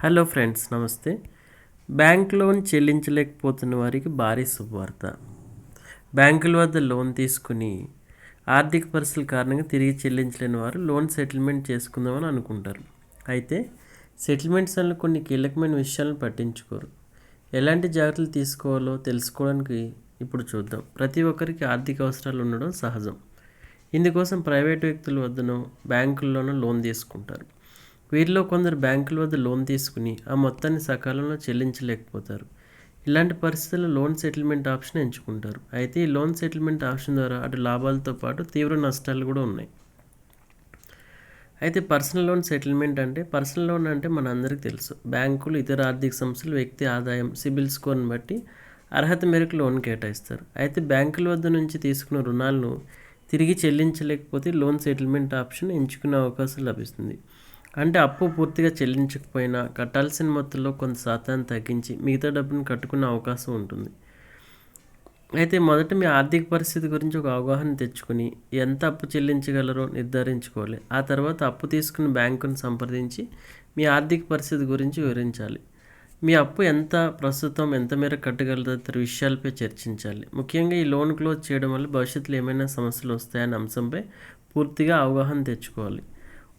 Hello friends నమస్తే. Bank loan చెల్లించలేకపోతున్న వారికి భారీ శుభవార్త. బ్యాంకుల వద్ద లోన్ తీసుకుని ఆర్థిక పరిస్థితుల కారణంగా తిరిగి చెల్లించలేని వారు లోన్ సెటిల్మెంట్ చేసుకుందామని అనుకుంటారు. అయితే సెటిల్మెంట్స్ వల్ల కొన్ని కీలకమైన విషయాలను పట్టించుకోరు. ఎలాంటి జాగ్రత్తలు తీసుకోవాలో తెలుసుకోవడానికి ఇప్పుడు చూద్దాం. ప్రతి ఒక్కరికి ఆర్థిక అవసరాలు ఉండడం సహజం. ఇందుకోసం ప్రైవేట్ వ్యక్తుల వద్దనో బ్యాంకుల్లోనూ లోన్ తీసుకుంటారు. వీరిలో కొందరు బ్యాంకుల వద్ద లోన్ తీసుకుని ఆ మొత్తాన్ని సకాలంలో చెల్లించలేకపోతారు. ఇలాంటి పరిస్థితుల్లో లోన్ సెటిల్మెంట్ ఆప్షన్ ఎంచుకుంటారు. అయితే ఈ లోన్ సెటిల్మెంట్ ఆప్షన్ ద్వారా అటు లాభాలతో పాటు తీవ్ర నష్టాలు కూడా ఉన్నాయి. అయితే పర్సనల్ లోన్ సెటిల్మెంట్ అంటే పర్సనల్ లోన్ అంటే మన అందరికీ తెలుసు. బ్యాంకులు ఇతర ఆర్థిక సంస్థలు వ్యక్తి ఆదాయం సిబిల్ స్కోర్ని బట్టి అర్హత మేరకు లోన్ కేటాయిస్తారు. అయితే బ్యాంకుల వద్ద నుంచి తీసుకున్న రుణాలను తిరిగి చెల్లించలేకపోతే లోన్ సెటిల్మెంట్ ఆప్షన్ ఎంచుకునే అవకాశం లభిస్తుంది. అంటే అప్పు పూర్తిగా చెల్లించకపోయినా కట్టాల్సిన మొత్తంలో కొంత శాతాన్ని తగ్గించి మిగతా డబ్బును కట్టుకునే అవకాశం ఉంటుంది. అయితే మొదట మీ ఆర్థిక పరిస్థితి గురించి ఒక అవగాహన తెచ్చుకుని ఎంత అప్పు చెల్లించగలరో నిర్ధారించుకోవాలి. ఆ తర్వాత అప్పు తీసుకున్న బ్యాంకును సంప్రదించి మీ ఆర్థిక పరిస్థితి గురించి వివరించాలి. మీ అప్పు ఎంత ప్రస్తుతం ఎంత మేర కట్టగలదో ఇతర విషయాలపై చర్చించాలి. ముఖ్యంగా ఈ లోన్ క్లోజ్ చేయడం వల్ల భవిష్యత్తులో ఏమైనా సమస్యలు వస్తాయనే అంశంపై పూర్తిగా అవగాహన తెచ్చుకోవాలి.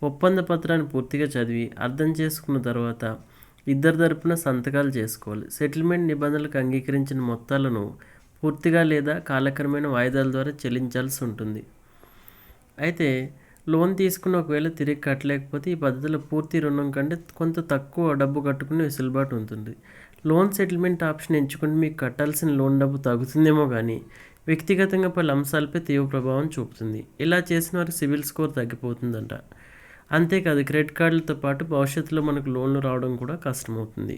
ఒప్పంద పత్రాన్ని పూర్తిగా చదివి అర్థం చేసుకున్న తర్వాత ఇద్దరు తరపున సంతకాలు చేసుకోవాలి. సెటిల్మెంట్ నిబంధనలకు అంగీకరించిన మొత్తాలను పూర్తిగా లేదా కాలక్రమైన వాయిదాల ద్వారా చెల్లించాల్సి ఉంటుంది. అయితే లోన్ తీసుకున్న ఒకవేళ తిరిగి కట్టలేకపోతే ఈ పద్ధతిలో పూర్తి రుణం కంటే కొంత తక్కువ డబ్బు కట్టుకునే వెసులుబాటు ఉంటుంది. లోన్ సెటిల్మెంట్ ఆప్షన్ ఎంచుకుంటే మీకు కట్టాల్సిన లోన్ డబ్బు తగ్గుతుందేమో కానీ వ్యక్తిగతంగా పలు అంశాలపై తీవ్ర ప్రభావం చూపుతుంది. ఇలా చేసిన వారికి సివిల్ స్కోర్ తగ్గిపోతుందంట. అంతేకాదు క్రెడిట్ కార్డులతో పాటు భవిష్యత్తులో మనకు లోన్లు రావడం కూడా కష్టమవుతుంది.